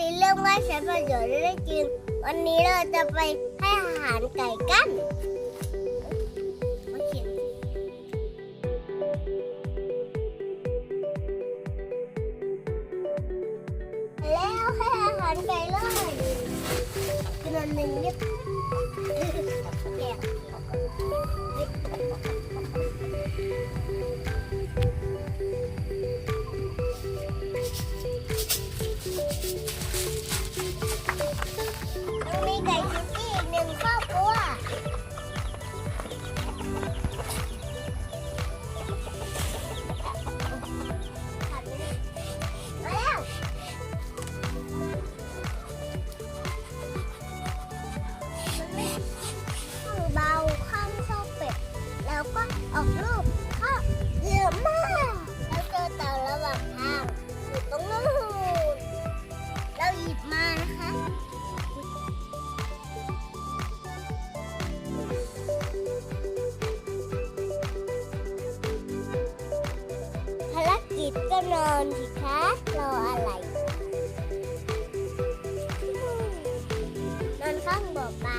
ลินเรื่องว่าใช้ประโยชน์ได้จริง วันนี้เราจะไปให้อาหารไก่กันมาเขียนแล้วให้อาหารไก่เลยกินอันหนึ่งนิดแกะ ออกลูกก็เยอะมากแล้วเจอเต่าระหว่างทางอยู่ตรงนู้นเราหยิบมานะคะภารกิจก็นอนสิคะรออะไรนอนข้างบ่อปลา